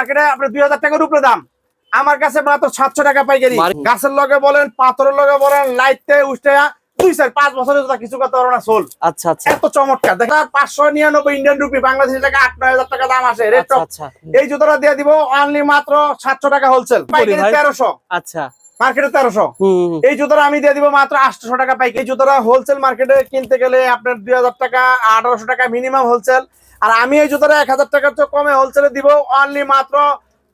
মার্কেটে আপনার দুই হাজার টাকার উপরে দাম। আমার কাছে মাত্র সাতশো টাকা পাইকারি। গাছের লগে বলেন পাথরের লগে বলেন লাইটতে উঠে দুই চার পাঁচ বছরের কিছু করতে পারব না সোল আচ্ছা আচ্ছা। এত চমৎকার। দেখেন পাঁচশো নিরানব্বই ইন্ডিয়ান রুপি বাংলাদেশের টাকা আট নয় হাজার টাকা দাম আসে রেট আচ্ছা এই জুতোটা দিয়ে দিব অনলি মাত্র সাতশো টাকা হোলসেল তেরোশো। আচ্ছা। মার্কেটে তেরোশো। এই জুতোটা আমি দিয়ে দিব মাত্র আটশো টাকা পাইকারি। এই জুতোটা হোলসেল মার্কেটে কিনতে গেলে আপনার দুই হাজার টাকা আঠারোশো টাকা মিনিমাম হোলসেল আর আমি এই জুতোটা এক হাজার টাকার চেয়ে কমে হোলসেলে দিব অনলি মাত্র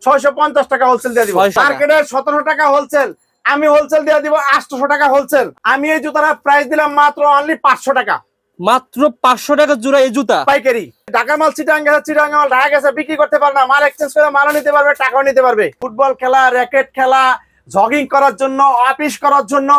ছয়শো পঞ্চাশ টাকা হোলসেল দিয়ে দিব। 600 টাকা। মার্কেটে সতেরো টাকা হোলসেল আমি হোলসেল দিয়ে দিব আটশোশো টাকা হোলসেল আমি এই জুতোটা প্রাইস দিলাম মাত্র অনলি পাঁচশো টাকা। মাত্র পাঁচশো টাকা জোড়া এই জুতা। পাইকারি। ঢাকা মাল চিটাং গেছে চিটাং মাল ঢাকা গেছে বিক্রি করতে পারে না। মাল এক্সচেঞ্জ করে মালও নিতে পারবে টাকাও নিতে পারবে। ফুটবল খেলা র্যাকেট খেলা জগিং করার জন্য অফিস করার জন্য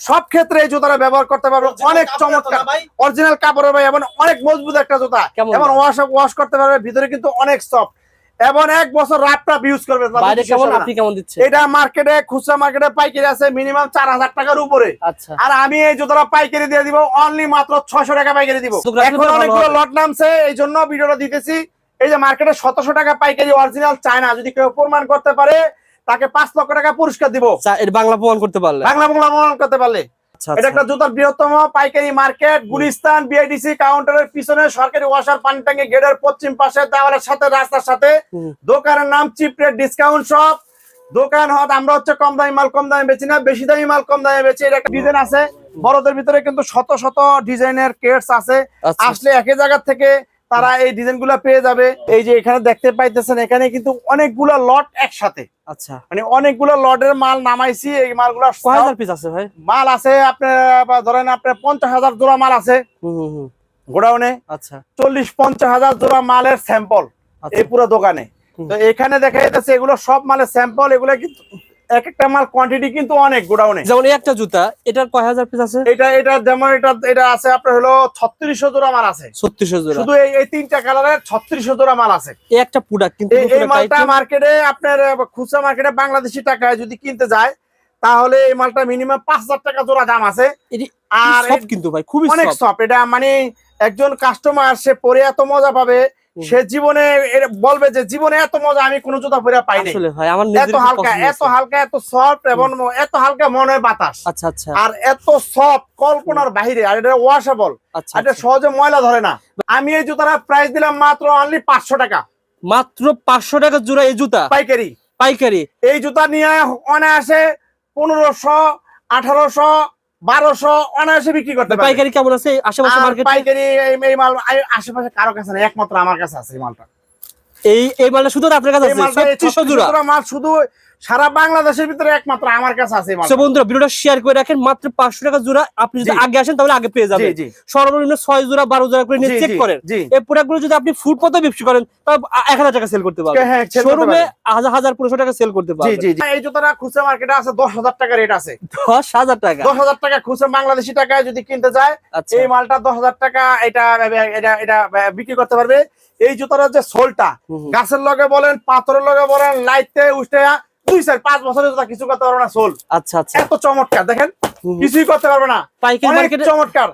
সব ক্ষেত্রে এই জুতাটা ব্যবহার করতে পারবে অনেক চমৎকার। অরিজিনাল কাপড়ের ভাই এবং অনেক মজবুত একটা জুতা? এবং ওয়াশ ওয়াশ করতে পারবে ভিতরে কিন্তু অনেক সফট এবং এক বছর রাতটা ইউজ করবে। বাইরে কেমন আপনি কেমন দিচ্ছেন? এটা মার্কেটে খুচরা মার্কেটে পাইকারি আছে মিনিমাম চার হাজার টাকার উপরে। আচ্ছা। আর আমি এই জুতোটা পাইকারি দিয়ে দিব অনলি মাত্র ছয়শো টাকা পাইকারি দিব। এখন অনেকগুলো। লট নামছে এই জন্য ভিডিওটা দিতেছি। এই যে মার্কেটে সতেরোশো টাকা পাইকারি অরিজিনাল চায়না। যদি কেউ প্রমাণ করতে পারে তাকে পাঁচ লক্ষ টাকা পুরস্কার দিব। বাংলা প্রমাণ করতে পারলে। বাংলা বাংলা প্রমাণ করতে পারলে। আচ্ছা এটা আচ্ছা। একটা জুতার বৃহত্তম পাইকারি মার্কেট গুলিস্তান বিআইডিসি কাউন্টারের পিছনে সরকারি ওয়াশার পানি ট্যাঙ্কি গেটের পশ্চিম পাশে দেওয়ালের সাথে রাস্তার সাথে। দোকানের নাম ডিসকাউন্ট শপ দোকান হত আমরা হচ্ছে কম দামি মাল কম দামে বেচি না বেশি দামি মাল কম দামে বেচি। এটা একটা ডিজাইন আছে। বড়দের ভিতরে কিন্তু শত শত ডিজাইনের কেটস আছে। আচ্ছা। আসলে একই জায়গা থেকে তারা এই ডিজাইনগুলা পেয়ে যাবে। এই যে এখানে দেখতে পাইতেছেন এখানে কিন্তু অনেকগুলা লট একসাথে। আচ্ছা। মানে অনেকগুলো লটের মাল নামাইছি এই মালগুলা হাজার পিস আছে ভাই? মাল আছে আপনার ধরেন আপনার পঞ্চাশ হাজার জোড়া মাল আছে। গোডাউনে আচ্ছা। চল্লিশ পঞ্চাশ হাজার জোড়া মালের স্যাম্পল আচ্ছা। এই পুরো দোকানে। তো এখানে দেখা যাচ্ছে এগুলো সব মালের স্যাম্পল এগুলো কিন্তু এক একটা মাল কোয়ান্টিটি কিন্তু অনেক গোডাউনে। যেমন এই একটা জুতা এটার কয় হাজার পিস আছে? এটা এটা যেমন এটা এটা আছে আপনার হলো ছত্রিশশো জোড়া মাল আছে। ছত্রিশশো জোড়া। শুধু এই তিনটা কালারের ছত্রিশশো জোড়া মাল আছে। এই একটা প্রোডাক্ট কিন্তু এই- মালটা মার্কেটে আপনার খুচরা মার্কেটে বাংলাদেশি টাকায় যদি কিনতে যায় তাহলে এই মালটা মিনিমাম পাঁচ হাজার টাকা জোড়া দাম আছে। আর কিন্তু ভাই? খুবই অনেক। সফট এটা মানে একজন কাস্টমার সে পরে এত মজা পাবে। সে জীবনে বলবে যে জীবনে এত মজা আমি কোনো জুতা পরে পাই নাই। এত হালকা এত হালকা এত সফট এবং এত হালকা মনে হয় বাতাস। আচ্ছা আচ্ছা। আর এত সফট কল্পনার বাহিরে আর এটা ওয়াশেবল আচ্ছা এটা আচ্ছা। সহজে ময়লা ধরে না। আমি এই জুতার প্রাইস দিলাম মাত্র অনলি পাঁচশো টাকা। মাত্র পাঁচশো টাকা জোড়া এই জুতা? পাইকারি। পাইকারি? এই জুতা নিয়ে অনায়াসে পনেরোশো আঠারোশো বারোশো অনায়াসে বিক্রি করতে পাইকারি কেমন আছে? আশেপাশে মার্কেটে পাইকারি এই- মাল আশেপাশে কারও কাছে না একমাত্র আমার কাছে আছে এই মালটা। এই এই মালটা শুধু আপনার কাছে আছে মালটা এই 3600 জোড়া। 3600 মাল শুধু সারা বাংলাদেশের ভিতরে একমাত্র আমার কাছে আছে সো বন্ধুরা ভিডিওটা শেয়ার করে রাখেন মাত্র পাঁচশো টাকা জোড়া। আপনি যদি আগে আসেন তাহলে আগে পেয়ে যাবেন। সর্বনিম্ন ছয় জোড়া বারো জোড়া করে নিয়ে চেক করেন। এই প্রোডাক্টগুলো যদি আপনি ফুড পথে বিক্রি করেন তাহলে এক হাজার টাকা সেল করতে পারবেন। হ্যাঁ, শোরুমে পারবেন। হাজার হাজার পনেরোশো টাকা সেল করতে পারবেন। জি জি। এই জুতোটা খুচরা মার্কেটে আছে দশ হাজার টাকা রেট আছে। দশ হাজার টাকা। দশ হাজার টাকা খুচরা বাংলাদেশি টাকায় যদি কিনতে যায় আচ্ছা। এই মালটা দশ হাজার টাকা এটা এটা এটা বিক্রি করতে পারবে। এই জুতোটার যে সোলটা। গাছের লগে বলেন পাথরের লগে বলেন লাইটতে উঠে দুই চার পাঁচ বছরের কিছু করতে পারবে না সোল আচ্ছা আচ্ছা। এত চমৎকার দেখেন। কিছুই করতে পারবে না। পাইকারি মার্কেটে চমৎকার।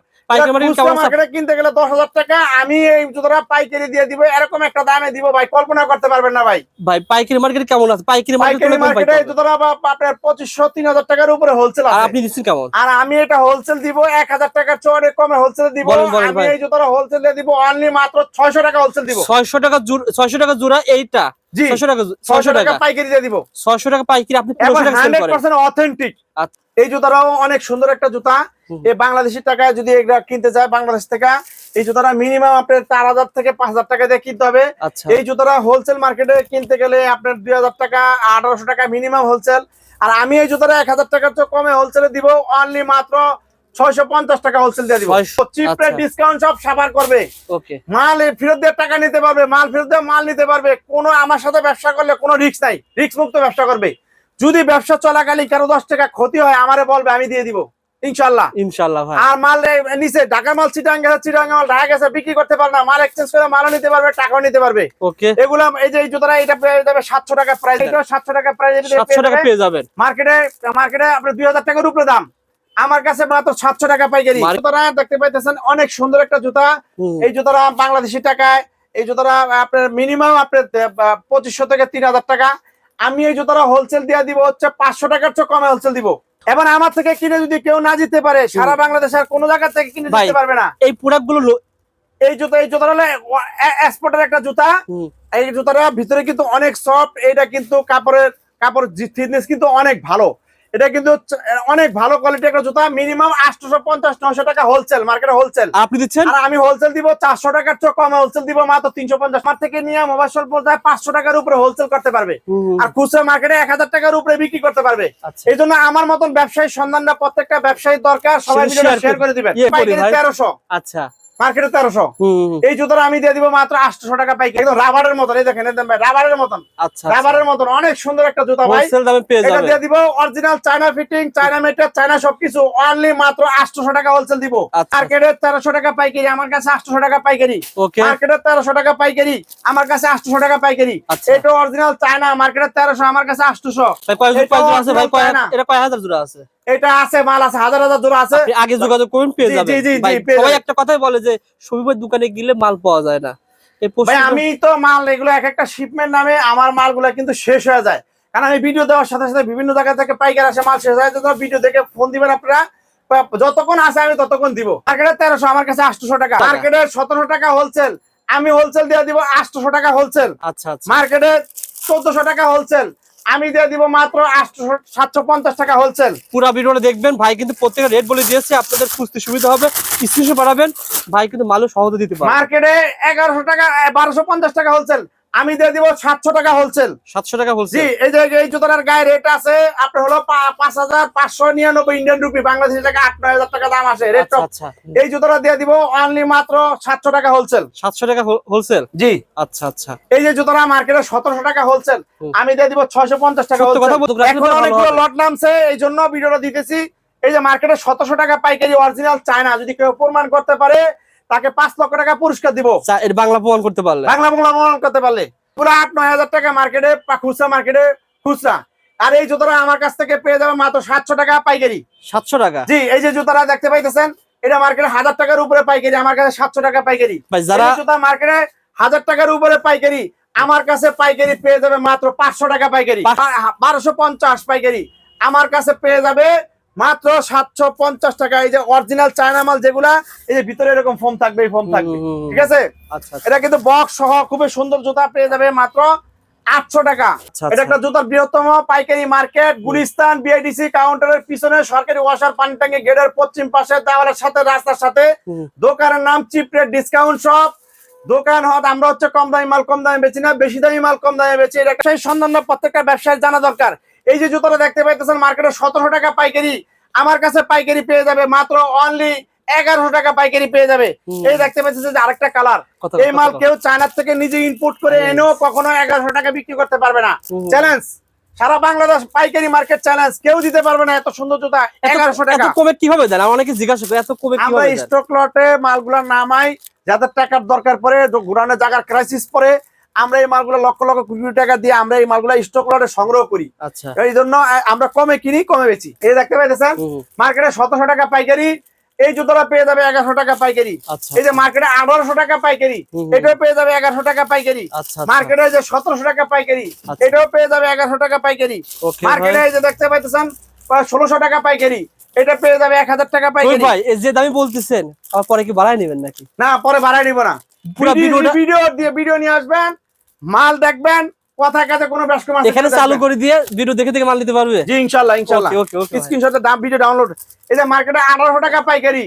কিনতে গেলে দশ হাজার টাকা আমি এই জুতোটা পাইকারি দিয়ে দিব এরকম একটা দামে দিব ভাই। কল্পনা করতে পারবেন না ভাই। ভাই পাইকারি মার্কেটে কেমন আছে? পাইকারি মার্কেটে জুতোটা আপনার পঁচিশশো তিন হাজার টাকার উপরে হোলসেল আর আপনি দিচ্ছেন কেমন? আর আমি এটা হোলসেল দিব এক হাজার টাকার চড়ে কমে হোলসেল দিব। আমি এই জুতোটা হোলসেল দিয়ে দিব অনলি মাত্র ছয়শো টাকা হোলসেল দিব। ছয়শো টাকা ছয়শো টাকা জোড়া এইটা। জি ছয়শো টাকা ছয়শো ছয়শো টাকা টাকা। পাইকারি দিয়ে দিব। ছয়শো টাকা পাইকারি আপনি এবং পনেরোশো টাকা সেল হান্ড্রেড করেন। পার্সেন্ট অথেন্টিক আচ্ছা। এই জুতাটাও অনেক সুন্দর একটা জুতা। এই বাংলাদেশি টাকায় যদি এটা কিনতে যায় বাংলাদেশ থেকে এই জুতাটা মিনিমাম আপনার চার হাজার থেকে পাঁচ হাজার টাকা দিয়ে কিনতে হবে। আচ্ছা। এই জুতাটা হোলসেল মার্কেটে কিনতে গেলে আপনার দুই হাজার টাকা আঠারোশো টাকা মিনিমাম হোলসেল আর আমি এই জুতাটা এক হাজার টাকার চেয়ে কমে হোলসেলে দিব। অনলি মাত্র ছয়শো পঞ্চাশ টাকা হোলসেল দিয়ে দিব। 600 চিপ আচ্ছা। ডিসকাউন্ট সব করবে। ওকে মাল ফেরত দিয়ে টাকা নিতে পারবে মাল ফেরত দিয়ে মাল নিতে পারবে। কোনো আমার সাথে ব্যবসা করলে কোনো রিস্ক নাই। রিস্ক মুক্ত ব্যবসা করবে। যদি ব্যবসা চলাকালীন কারও দশ টাকা ক্ষতি হয় আমারে বলবে আমি দিয়ে দিব। ইনশাল্লাহ ইনশাল্লাহ ভাই। আর মাল নিচে ঢাকা মাল চিটাং গেছে চিটাং মাল ঢাকা গেছে বিক্রি করতে পারে না। মাল এক্সচেঞ্জ করে মালও নিতে পারবে টাকাও নিতে পারবে। ওকে এগুলা এই যে এই জুতোটা এটা পেয়ে যাবে সাতশো টাকা প্রাইস এটা সাতশো টাকা প্রাইস সাতশো টাকা পেয়ে যাবেন। মার্কেটে মার্কেটে আপনার দুই হাজার টাকার উপরে দাম। আমার কাছে মাত্র সাতশো টাকা পাইকারি। জুতোটা দেখতে পাইতেছেন অনেক সুন্দর একটা জুতা। এই জুতোটা বাংলাদেশি টাকায় এই জুতাটা আপনার মিনিমাম আপনার পঁচিশশো থেকে তিন হাজার টাকা। আমি এই জুতাটা হোলসেল দিয়ে দিব হচ্ছে পাঁচশো টাকার চেয়ে কমে হোলসেল দিব। এবার আমার থেকে কিনে যদি কেউ না জিতে পারে সারা বাংলাদেশের কোনো জায়গা থেকে কিনে। জিততে পারবে না। এই প্রোডাক্টগুলো এই জুতা এই জুতা হলো এক্সপোর্টের একটা জুতা। এই জুতাটা ভিতরে কিন্তু অনেক সফট এটা কিন্তু কাপড়ের কাপড় থিকনেস কিন্তু অনেক ভালো। এটা কিন্তু অনেক ভালো কোয়ালিটি একটা জুতা মিনিমাম আটশো পঞ্চাশ নশো টাকা হোলসেল মার্কেটে হোলসেল আপনি দিচ্ছেন? আর আমি হোলসেল দিব চারশো টাকার চেয়ে কমে হোলসেল দিব মাত্র তিনশো পঞ্চাশ। মার থেকে নিয়ে মোবাইল পর্যায়ে পাঁচশো টাকার উপরে হোলসেল করতে পারবে। আর খুচরা মার্কেটে এক হাজার টাকার উপরে বিক্রি করতে পারবে। আচ্ছা। এই জন্য আমার মতন ব্যবসায়ীর সন্ধানটা প্রত্যেকটা ব্যবসায়ী দরকার সবাই share শেয়ার করে দিবেন। ইয়ে। তেরোশো। আচ্ছা। মার্কেটে তেরোশো। এই জুতোটা আমি দিয়ে দিব মাত্র আটশো টাকা পাইকারি। একদম রাবারের মতন এই দেখেন একদম ভাই রাবারের মতন। আচ্ছা রাবারের মতন অনেক সুন্দর একটা জুতা ভাই। এটা দিয়ে দিব original China fitting China matter China সবকিছু অনলি মাত্র আটশো টাকা হোলসেল দিব। আচ্ছা। মার্কেটে তেরোশো টাকা পাইকারি আমার কাছে আটশো টাকা পাইকারি। মার্কেটে তেরোশো টাকা পাইকারি আমার কাছে আটশো টাকা পাইকারি। আচ্ছা। এটা অরিজিনাল চায়না মার্কেটে তেরোশো আমার কাছে। এটা কয় হাজার জোড়া আছে? এটা আছে মাল আছে হাজার হাজার জোড়া আছে। আগে যোগাযোগ করুন পেয়ে যাবেন। সবাই একটা কথাই বলে যে শফিবের দোকানে গেলে মাল পাওয়া যায় না। ভাই আমি তো মাল এগুলো এক একটা শিপমেন্ট নামে আমার মালগুলো কিন্তু শেষ হয়ে যায়। কারণ আমি ভিডিও দেওয়ার সাথে সাথে বিভিন্ন জায়গা থেকে পাইকার আসে মাল শেষ হয়ে যায়। ভিডিও দেখে ফোন দিবেন আপনারা যতক্ষণ আসে আমি ততক্ষণ দিব। মার্কেটে তেরোশো আমার কাছে আটশো টাকা। মার্কেটে সতেরোশো টাকা হোলসেল আমি হোলসেল দিয়ে দিব আটশো টাকা হোলসেল আচ্ছা আচ্ছা। মার্কেটে চোদ্দশো টাকা হোলসেল আমি দিয়ে দিব মাত্র আটশো সাতশো পঞ্চাশ টাকা হোলসেল পুরো ভিডিওটা দেখবেন। ভাই কিন্তু প্রত্যেকটা রেট বলে দিয়েছে আপনাদের খুঁজতে সুবিধা হবে। স্ক্রিনশট বাড়াবেন ভাই কিন্তু মালও সহজে দিতে পারবে। মার্কেটে এগারোশো টাকা বারোশো পঞ্চাশ টাকা হোলসেল আমি দিয়ে দিব সাতশো টাকা হোলসেল সাতশো টাকা বলছে জি এই যে এই জুতার গায়ে রেট আছে আপনার হলো পাঁচ হাজার পাঁচশো নিরানব্বই ইন্ডিয়ান রুপি বাংলাদেশের টাকা আট নয় হাজার টাকা দাম আছে রেট আচ্ছা আচ্ছা। এই জুতোটা দিয়ে দিব অনলি মাত্র সাতশো টাকা হোলসেল সাতশো টাকা হোলসেল জি। আচ্ছা আচ্ছা। এই যে জুতোটা মার্কেটে সতেরোশো টাকা হোলসেল আমি দিয়ে দিব ছয়শো পঞ্চাশ টাকা এখন অনেকগুলো লট নামছে এই জন্য ভিডিওটা দিতেছি। এই যে মার্কেটে সতেরোশো টাকা পাইকারি অরিজিনাল চায়না যদি কেউ প্রমাণ করতে পারে তাকে পাঁচ লক্ষ টাকা পুরস্কার দিব। এর বাংলা প্রমাণ করতে পারলে। বাংলা বাংলা প্রমাণ করতে পারলে। পুরো আট নয় হাজার টাকা মার্কেটে খুচরা মার্কেটে খুচরা। আর এই জুতোটা আমার কাছ থেকে পেয়ে যাবে মাত্র সাতশো টাকা পাইকারি। সাতশো টাকা? জি এই যে জুতাটা দেখতে পাইতেছেন এটা মার্কেটে হাজার টাকার উপরে পাইকারি আমার কাছে সাতশো টাকা পাইকারি। যারা জুতা মার্কেটে হাজার টাকার উপরে পাইকারি আমার কাছে পাইকারি পেয়ে যাবে মাত্র পাঁচশো টাকা পাইকারি। বারোশো পঞ্চাশ পাইকারি। আমার কাছে পেয়ে যাবে মাত্র সাতশো পঞ্চাশ টাকা। এই যে অরিজিনাল চায়না মাল যেগুলা এই যে ভিতরে এরকম ফোম থাকবে এই ফোম থাকবে। ঠিক আছে? আচ্ছা আচ্ছা। এটা কিন্তু বক্স সহ খুবই সুন্দর জুতা পেয়ে যাবে মাত্র আটশো টাকা। আচ্ছা, এটা। একটা জুতার বৃহত্তম পাইকারি মার্কেট গুলিস্তান বিআইডিসি কাউন্টারের পিছনে সরকারি ওয়াশার পানি ট্যাঙ্কি গেটের পশ্চিম পাশে দেওয়ালের সাথে রাস্তার সাথে। দোকানের নাম চিপ রেট ডিসকাউন্ট শপ দোকান হত আমরা হচ্ছে কম দামি মাল কম দামে বেচি না বেশি দামি মাল কম দামে বেচি। এটা সেই সন্ধান প্রত্যেকটা ব্যবসায় জানা দরকার। এই যে জুতোটা দেখতে পাইতেছেন মার্কেটে সতেরোশো টাকা পাইকারি। আমার কাছে পাইকারি পেয়ে যাবে মাত্র অনলি এগারোশো টাকা পাইকারি পেয়ে যাবে। এই দেখতে পাচ্ছেন যে আরেকটা কালার এই মাল কেউ চায়নার থেকে নিজে ইনপুট করে এনেও কখনো এগারোশো টাকা বিক্রি করতে পারবে না। চ্যালেঞ্জ সারা বাংলাদেশ পাইকারি মার্কেট চ্যালেঞ্জ কেউ দিতে পারবে না এত সুন্দর জুতা এগারোশো টাকা। কমে কীভাবে দেন? অনেকে জিজ্ঞাসা করে এত কমে আমরা স্টক লটে মালগুলা নামাই যাদের টাকার দরকার পড়ে ঘুরানো জায়গার ক্রাইসিস পরে আমরা এই মালগুলো লক্ষ লক্ষ কোটি কোটি টাকা দিয়ে আমরা এই মালগুলো স্টক লটে সংগ্রহ করি। আচ্ছা। এই জন্য আমরা কমে কিনি কমে বেচি। এই দেখতে পাইতেছেন। মার্কেটে সতেরোশো টাকা পাইকারি এই জুতোটা পেয়ে যাবে এগারোশো টাকা পাইকারি। আচ্ছা। এই যে মার্কেটে আঠারোশো টাকা পাইকারি। এটাও পেয়ে যাবে এগারোশো টাকা পাইকারি। আচ্ছা আচ্ছা। মার্কেটে যে সতেরোশো টাকা পাইকারি আচ্ছা। এটাও পেয়ে যাবে এগারোশো টাকা পাইকারি। মার্কেটে এই যে দেখতে পাইতেছেন ষোলোশো টাকা পাইকারি এটা পেয়ে যাবে এক হাজার টাকা পাইকারি। ভাই এই যে দামি বলতেছেন পরে কি বাড়ায় নেবেন নাকি? না পরে বাড়াই নিব না। ভিডিও দিয়ে ভিডিও নিয়ে আসবেন মাল দেখবেন কথা কোনো ব্যস্ত এখানে চালু করে দিয়ে ভিডিও দেখে দেখে মাল নিতে পারবে? জি ইনশাল্লাহ ইনশাল্লাহ ওকে ওকে ওকে দাম ভিডিও ডাউনলোড এই মার্কেটে আঠারোশো টাকা পাইকারি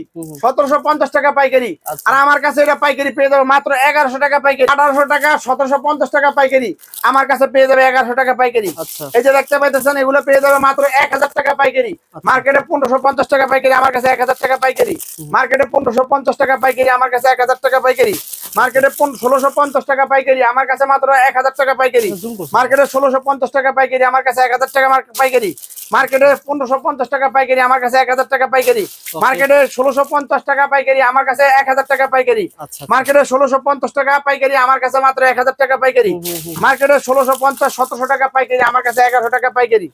টাকা পাইকারি। আচ্ছা। আর আমার কাছে এটা পাইকারি পেয়ে যাবে মাত্র এগারোশো টাকা পাইকারি। আঠারোশো টাকা সতেরোশো পঞ্চাশ টাকা পাইকারি। আমার কাছে পেয়ে যাবে এগারোশো টাকা পাইকারি। আচ্ছা। এই যে দেখতে পাইতেছেন এগুলো পেয়ে যাবে মাত্র এক হাজার টাকা পাইকারি। মার্কেটে পনেরোশো পঞ্চাশ টাকা পাইকারি আমার কাছে এক হাজার টাকা পাইকারি। মার্কেটে পনেরোশো পঞ্চাশ টাকা পাইকারি আমার কাছে এক হাজার টাকা পাইকারি। মার্কেটে ষোলোশো পঞ্চাশ টাকা পাইকারি আমার কাছে মাত্র এক হাজার টাকা পাইকারি। মার্কেটে ষোলোশো পঞ্চাশ টাকা পাইকারি আমার কাছে এক হাজার টাকা পাইকারি। মার্কেটে পনেরোশো পঞ্চাশ টাকা পাইকারি আমার কাছে এক হাজার টাকা পাইকারি। মার্কেটে ষোলোশো পঞ্চাশ টাকা পাইকারি আমার কাছে এক হাজার টাকা পাইকারি। আচ্ছা মার্কেটে ষোলোশো পঞ্চাশ টাকা পাইকারি আমার কাছে মাত্র এক হাজার টাকা পাইকারি। মার্কেটে ষোলোশো পঞ্চাশ সতেরোশো টাকা পাইকারি আমার কাছে এগারোশো টাকা পাইকারি।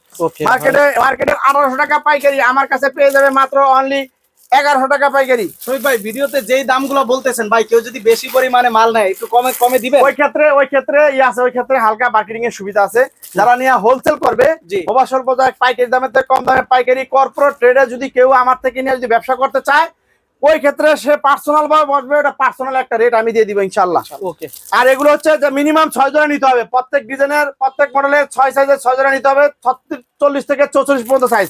মার্কেটে মার্কেটে আঠারোশো টাকা পাইকারি আমার কাছে পেয়ে যাবে মাত্র অনলি এগারোশো টাকা পাইকারি। শহীদ ভাই ভিডিওতে যেই দামগুলো বলতেছেন ভাই কেউ যদি বেশি পরিমাণে মাল নেয় একটু কমে কমে দিবে ওই ক্ষেত্রে ওই ক্ষেত্রে ইয়ে আছে ওই ক্ষেত্রে হালকা মার্কেটিং এর সুবিধা আছে। যারা নিয়ে হোলসেল করবে জি। প্রবাসল বাজার পাইকারি দামের থেকে কম দামে পাইকারি কর্পোরেট ট্রেডে যদি কেউ আমার থেকে নিয়ে যদি ব্যবসা করতে চায় ওই ক্ষেত্রে সে পার্সোনাল ভাবে বসবে এটা পার্সোনাল একটা রেট আমি দিয়ে দিব ইনশাল্লাহ ওকে। আর এগুলো হচ্ছে যে মিনিমাম ছয় জোড়া নিতে হবে। প্রত্যেক ডিজাইনের প্রত্যেক মডেলের ছয় সাইজের ছয় জোড়া নিতে হবে। ছত্রিশ চল্লিশ থেকে চৌচল্লিশ পর্যন্ত সাইজ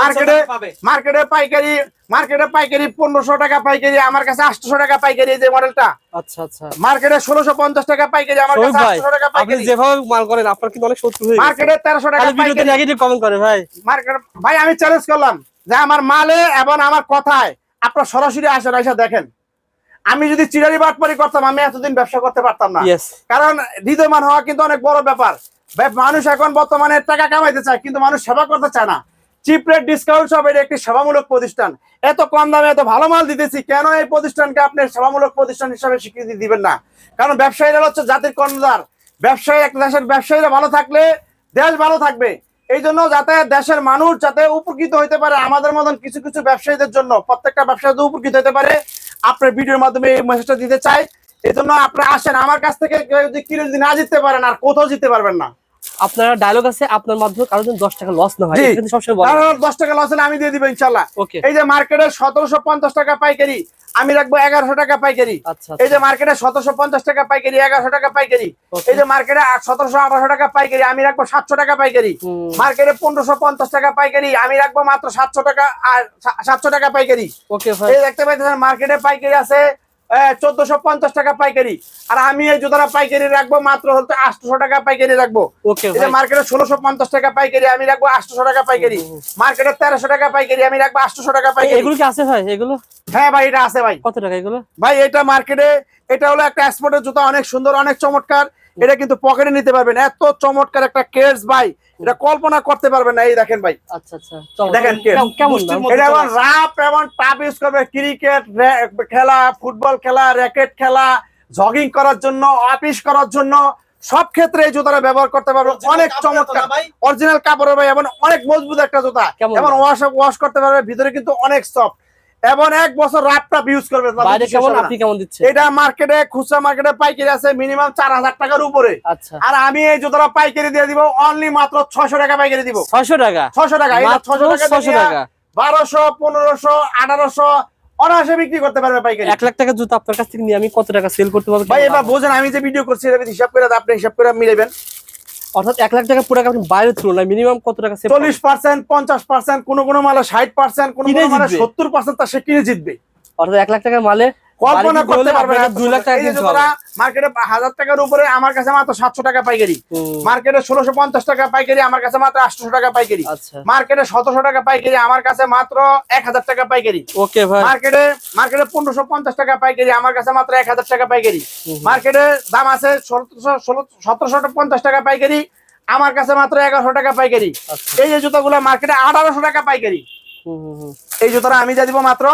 মার্কেটে। মার্কেটে পাইকারি মার্কেটে পাইকারি পনেরোশো টাকা পাইকারি আমার কাছে আটশো টাকা পাইকারি এই যে মডেলটা আচ্ছা আচ্ছা। মার্কেটে ষোলোশো পঞ্চাশ টাকা পাইকারি আমার কাছে আটশো টাকা আপনি পাইকারি। যেভাবে মাল করেন আপনার কিন্তু অনেক শত্রু মার্কেটে তেরোশো টাকা পাইকারি। কমেন্ট করে ভাই। মার্কেট ভাই আমি চ্যালেঞ্জ করলাম যে আমার মালে এবং আমার কথায় আপনার সরাসরি আসেন এসে দেখেন। আমি যদি চিরারি বাটপারি করতাম আমি এতদিন ব্যবসা করতে পারতাম না। কারণ হৃদয়মান হওয়া কিন্তু অনেক বড় ব্যাপার। মানুষ এখন বর্তমানে টাকা কামাইতে চায় কিন্তু মানুষ সেবা করতে চায় না। চিপ রেট ডিসকাউন্ট সব এটা একটি সেবামূলক প্রতিষ্ঠান। এত কম দামে এত ভালো মাল দিতেছি কেন এই প্রতিষ্ঠানকে আপনি সেবামূলক প্রতিষ্ঠান হিসাবে স্বীকৃতি দিবেন না? কারণ ব্যবসায়ীরা হচ্ছে জাতির কর্ণধার। ব্যবসায়ী একটা দেশের ব্যবসায়ীরা ভালো থাকলে দেশ ভালো থাকবে। এই জন্য যাতে দেশের মানুষ যাতে উপকৃত হইতে পারে আমাদের মতন কিছু কিছু ব্যবসায়ীদের জন্য প্রত্যেকটা ব্যবসায়ী উপকৃত হতে পারে আপনার ভিডিওর মাধ্যমে এই মেসেজটা দিতে চাই। এই জন্য আপনারা আসেন আমার কাছ থেকে কেউ যদি কিনে যদি না জিততে পারেন আর কোথাও জিততে পারবেন না। আপনার ডায়লগ আছে আপনার মাধ্যমে জন্য দশ টাকা লস না হয় দশ টাকা লস হলে আমি দিয়ে দিব ইনশাল্লাহ এই যে মার্কেটে সতেরোশো পঞ্চাশ টাকা পাইকারি আমি রাখব এগারোশো টাকা পাইকারি। আচ্ছা এই যে মার্কেটে সতেরোশো পঞ্চাশ টাকা পাইকারি এগারোশো টাকা পাইকারি। এই যে মার্কেটে সতেরোশো আঠারোশো টাকা পাইকারি আমি রাখব সাতশো টাকা পাইকারি। মার্কেটে পনেরোশো পঞ্চাশ টাকা পাইকারি আমি রাখব মাত্র সাতশো টাকা আর সাতশো টাকা পাইকারি। এই দেখতে পাইতেছেন মার্কেটে পাইকারি আছে চোদ্দশো পঞ্চাশ টাকা পাইকারি। আর আমি এই জুতাটা পাইকারি রাখব মাত্র হচ্ছে আটশো টাকা পাইকারি রাখব। মার্কেটে ষোলোশো পঞ্চাশ টাকা পাইকারি আমি রাখব আটশো টাকা পাইকারি। মার্কেটে তেরোশো টাকা পাইকারি আমি রাখব আটশো টাকা পাইকারি। এগুলো কি আছে ভাই? এগুলো? হ্যাঁ ভাই এটা আছে ভাই। কত টাকা এগুলো? ভাই এটা মার্কেটে এটা হলো একটা এক্সপোর্টের জুতা অনেক সুন্দর অনেক চমৎকার। এটা কিন্তু পকেটে নিতে পারবেন। এত চমৎকার একটা কেস ভাই। এটা কল্পনা করতে পারবেন না। এই দেখেন ভাই। আচ্ছা আচ্ছা। দেখেন এটা এবং রাপ এবং টাপ ইউজ করবে। ক্রিকেট খেলা ফুটবল খেলা র্যাকেট খেলা জগিং করার জন্য অফিস করার জন্য সব ক্ষেত্রে এই জুতাটা ব্যবহার করতে পারবে অনেক চমৎকার। ভাই? অরিজিনাল কাপড়ের ভাই এবং অনেক মজবুত একটা জুতা। এবং ওয়াশ ওয়াশ করতে পারবে। ভিতরে কিন্তু অনেক সফট এবং এক বছর রাপটা ইউজ করবে। আপনি কেমন দিচ্ছেন? এটা মার্কেটে খুচরা মার্কেটে পাইকারি আছে মিনিমাম চার হাজার টাকার উপরে। আচ্ছা। আর আমি এই জুতোটা পাইকারি দিয়ে দিব অনলি মাত্র ছয়শো টাকা পাইকারি দিব। ছয়শো টাকা? ছয়শো টাকা ছয়শো টাকা ছয়শো টাকা? বারোশো পনেরোশো আঠারোশো অনায়াসে বিক্রি করতে পারবে পাইকারি। এক লাখ টাকা জুতো আপনার কাছ থেকে নিয়ে আমি কত টাকা সেল করতে পারব? ভাই এবার বোঝেন আমি যে ভিডিও করছি হিসাব করে আপনি হিসাব করে মিলাবেন। অর্থাৎ এক লাখ টাকা পুরো আপনি বাইরে তুলনায় মিনিমাম কত টাকা চল্লিশ পার্সেন্ট পঞ্চাশ পার্সেন্ট কোনো কোনো মালে ষাট পার্সেন্ট কোনো কিনে মালে। সত্তর পার্সেন্ট তা সে কিনে জিতবে অর্থাৎ এক লাখ টাকার মালে কল্পনা করতে পারবে না আপনাকে লাখ টাকা। মার্কেটে হাজার টাকার উপরে আমার কাছে মাত্র সাতশো টাকা পাইকারি। মার্কেটে ষোলোশো পঞ্চাশ টাকা পাইকারি আমার কাছে মাত্র আটশো টাকা পাইকারি। আচ্ছা। মার্কেটে সতেরোশো টাকা পাইকারি আমার কাছে মাত্র এক হাজার টাকা পাইকারি। ওকে ভাই। মার্কেটে মার্কেটে পনেরোশো পঞ্চাশ টাকা পাইকারি আমার কাছে মাত্র এক হাজার টাকা পাইকারি। মার্কেটে দাম আছে সতেরোশো ষোলো সতেরোশো পঞ্চাশ টাকা পাইকারি আমার কাছে মাত্র এগারোশো টাকা পাইকারি। আচ্ছা। এই যে জুতোগুলো মার্কেটে আঠারোশো টাকা পাইকারি। এই জুতোটা আমি যা দিব মাত্র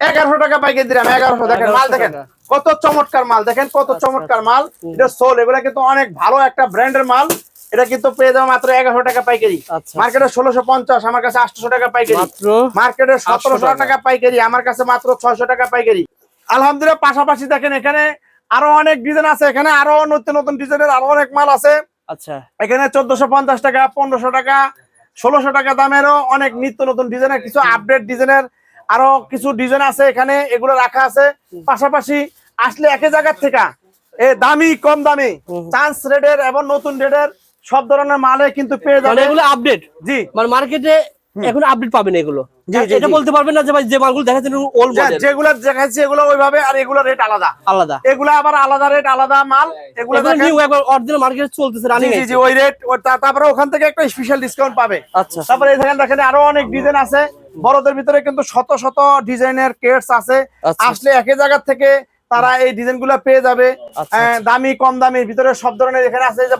এগারোশো টাকা পাইকারি দিলাম এগারোশো দেখেন মাল দেখেন কত চমৎকার মাল দেখেন কত আচ্ছা, চমৎকার মাল। এটা সোল এগুলো কিন্তু অনেক ভালো একটা ব্র্যান্ডের মাল। এটা কিন্তু পেয়ে যাবে মাত্র এগারোশো টাকা পাইকারি। আচ্ছা মার্কেটে ষোলোশো পঞ্চাশ আমার কাছে আটশো টাকা পাইকারি। মার্কেটে সতেরোশো টাকা। টাকা পাইকারি আমার কাছে মাত্র ছয়শো টাকা পাইকারি। আলহামদুলিল্লাহ পাশাপাশি দেখেন এখানে আরও অনেক ডিজাইন আছে। এখানে আরও নতুন নতুন ডিজাইনের আরও অনেক মাল আছে। আচ্ছা। এখানে চোদ্দশো পঞ্চাশ টাকা পনেরোশো টাকা ষোলোশো টাকা দামেরও অনেক নিত্য নতুন ডিজাইনের কিছু আপডেট ডিজাইনের আরও কিছু ডিজাইন আছে এখানে এগুলো রাখা আছে। পাশাপাশি আসলে একই জায়গার থেকে এ দামি কম দামি চান্স রেডের এবং নতুন রেডের সব ধরনের মালে কিন্তু পেয়ে মানে যাবে এগুলো আপডেট জি। মানে মার্কেটে এখন আপডেট পাবেন এগুলো? জি, জি, এটা বলতে পারবেন না যে ভাই যে মালগুলো দেখাচ্ছেন ওল্ড মডেল যেগুলো দেখাচ্ছি এগুলো ওইভাবে আর এগুলো রেট আলাদা। আলাদা। এগুলো আবার আলাদা রেট আলাদা মাল এগুলো এগুলো দেখেন- নিউ একবার অরিজিনাল মার্কেটে চলতেছে রানিং জি জি ওই রেট তারপরে ওখান থেকে একটা স্পেশাল ডিসকাউন্ট পাবে। আচ্ছা। তারপরে এখানে দেখেন আরও অনেক ডিজাইন আছে। বড়দের ভিতরে কিন্তু শত শত ডিজাইনের কেটস আছে। আচ্ছা। আসলে একই জায়গা থেকে তারা এই ডিজাইনগুলা পেয়ে যাবে। আচ্ছা, আহ, দামি কম দামের ভিতরে সব ধরনের এখানে আছে। যে